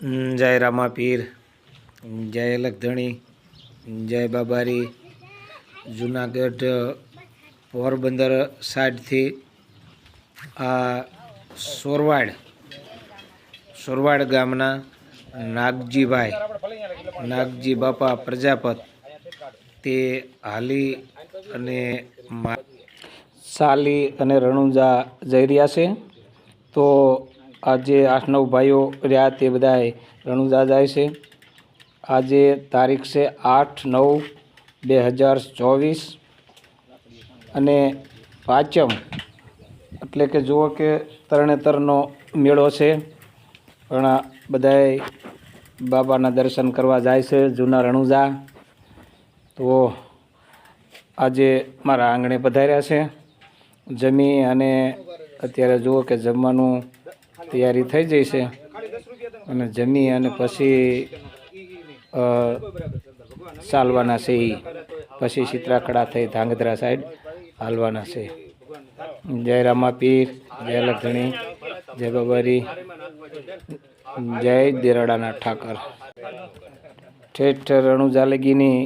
જય રામાપીર. જય લખધણી જય બાબારી. જુનાગઢ, પોરબંદર સાઈડથી આ સોરવાડ સોરવાડ ગામના નાગજીભાઈ, નાગજી બાપા પ્રજાપત, તે હાલી અને સાલી અને રણુંજા જઈ રહ્યા છે. તો આજે આઠ નવ ભાઈઓ રહ્યા તે બધાએ રણુજા જાય છે. આજે તારીખ છે આઠ નવ બે હજાર ચોવીસ અને પાંચમ. એટલે કે જુઓ કે તરણેતરનો મેળો છે. પણ બધાએ બાબાના દર્શન કરવા જાય છે, જૂના રણુજા તો આજે મારા આંગણે પધાર્યા છે. જમી અને અત્યારે જુઓ કે જમવાનું તૈયારી થઈ છે. અને જમી અને પછી ચાલવાના છે એ પછી ચિત્રાખડા થઈ, ધાંગધ્રા સાઈડ હાલવાના છે. જય રામાપીર, જય લખણી, જય બાબારી, જય દેરાડાના ઠાકર. ઠેઠ રણુજા લગીની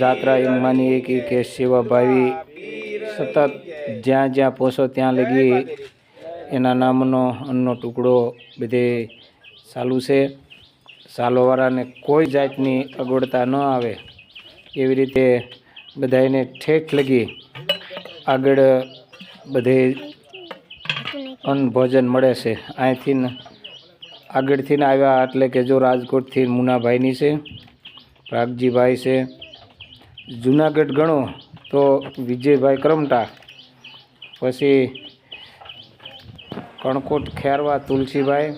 જાત્રા એમ એક કે કે સેવાભાવી સતત જ્યાં જ્યાં પહોંચો ત્યાં લગી એના નામનો અન્નનો ટુકડો બધે ચાલુ છે. સાલોવાળાને કોઈ જાતની અગવડતા ન આવે. એવી રીતે બધાને ઠેઠ લગી આગળ બધે અન્ન ભોજન મળે છે. અહીંથી આગળથી આવ્યા એટલે કે જો રાજકોટથી મુનાભાઈની છે, પ્રાગજીભાઈ છે, જુનાગઢ ગણો તો વિજયભાઈ કરમટા, પછી કણકોટ, ખેરવા તુલસીભાઈ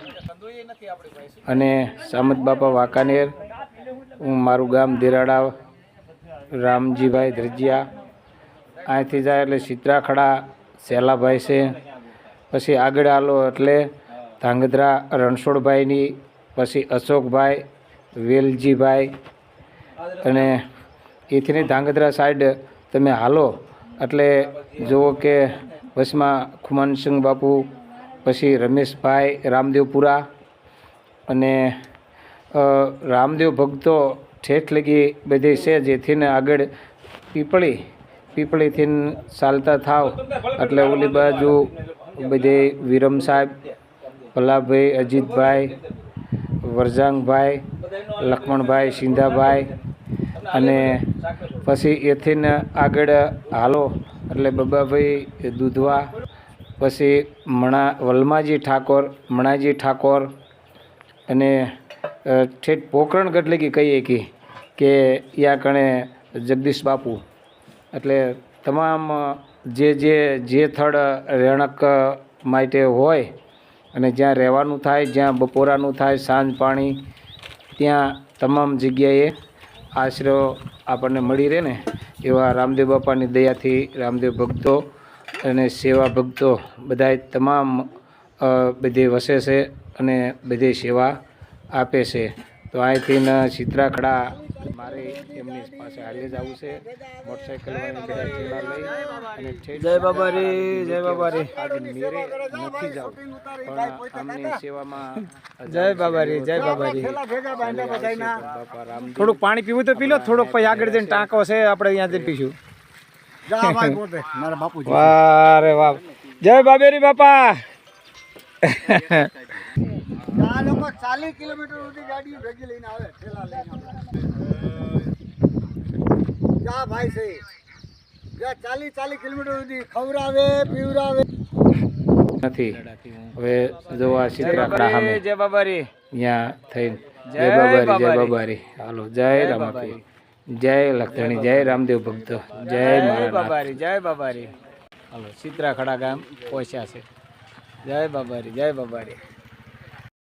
અને સામત બાપા વાંકાનેર. હું મારું ગામ દિરાડા, રામજીભાઈ ધ્રજિયા. અહીંથી જાય એટલે સિત્રાખડા સેલાભાઈ છે. પછી આગળ આલો એટલે ધાંગધ્રા, રણછોડભાઈની, પછી અશોકભાઈ, વેલજીભાઈ અને એથીની ધાંગધ્રા સાઈડ તમે હાલો. એટલે જુઓ કે વચમાં ખુમાનસિંહ બાપુ પછી રમેશભાઈ રામદેવપુરા અને રામદેવ ભક્તો ઠેઠ લગી બધી છે જેથી ને આગળ પીપળી પીપળીથી ચાલતા થાવ. એટલે ઓલી બાજુ બધે વિરમ સાહેબ ભલાભાઈ અજીતભાઈ, વરજાંગભાઈ, લક્ષ્મણભાઈ, સિંધાભાઈ અને પછી એથીને આગળ હાલો, એટલે બબાભાઈ દૂધવા પછી મણા વલમાજી ઠાકોર, મણાજી ઠાકોર અને ઠેઠ પોકરણ ગટલેકી કહીએ કે કે યા કણે જગદીશ બાપુ. એટલે તમામ, જે જે જે થડ રહેણક માટે હોય અને જ્યાં રહેવાનું થાય, જ્યાં બપોરાનું થાય, સાંજ પાણી, ત્યાં તમામ જગ્યાએ આશરો આપણને મળી રહે ને એવા રામદેવ બાપાની દયાથી રામદેવ ભક્તો અને સેવા ભક્તો બધાય તમામ બધે વસે છે અને બધે સેવા આપે છે. તો અહીંથી ચિત્રાખડા મારે એમની પાસે હાલી જવું છે. મોટરસાઇકલ લઈ અને જય બાબારી જય બાબારી આજે મેરે નથી જાવ. પણ અમને સેવામાં જય બાબારી જય બાબા રે. થોડુંક પાણી પીવું તો પી લો થોડુંક પછી આગળ જઈને ટાંકો છે આપણે અહીંયા જઈને પીશું. મારા બાપુ વાહ રે વાહ જય બાબેરી બાપા આ લોકો ચાલીસ કિલોમીટર સુધી ગાડીઓ ભેગી લઈને આવે ઠેલા લઈને આવે. જા ભાઈ છે જ્યાં ચાલીસ ચાલીસ કિલોમીટર સુધી ખવડાવે પીવડાવે નથી હવે જો આ ચિત્રાખડા સામે જય બાબારી. ત્યાં થઈ જય જય બાબારી જય બાબારી. બાબારી. હાલો જય રામાપીર. જય લખધણી જય રામદેવ ભક્તો જય બાબારી જય બાબારી. હાલો ચિત્રાખડા ગામ પહોંચ્યા છે. જય બાબારી જય બાબારી.